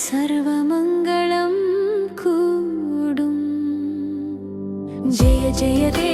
சர்வமங்களம் கூடும் ஜெய ஜெய தே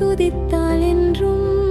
துதித்தால் என்றும்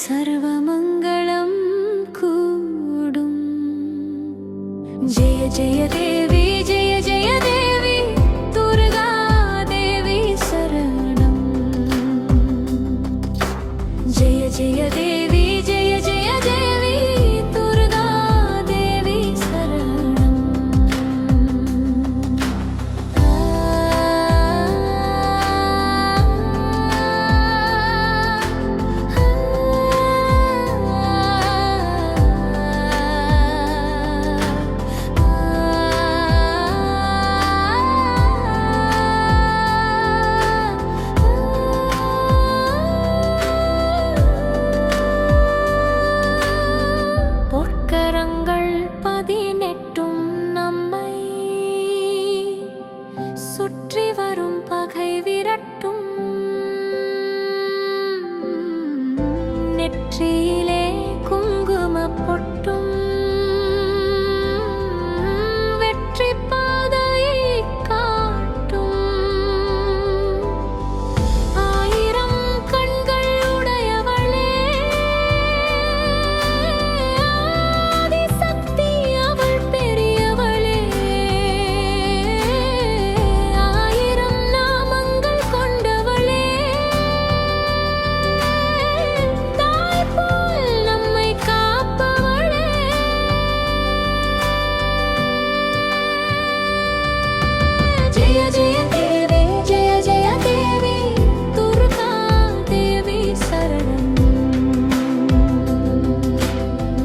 சர்வமங்கலம் கூடும் ஜெய ஜெய தேவ சுற்றி வரும் பகை விரட்டும்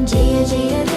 今夜，几月？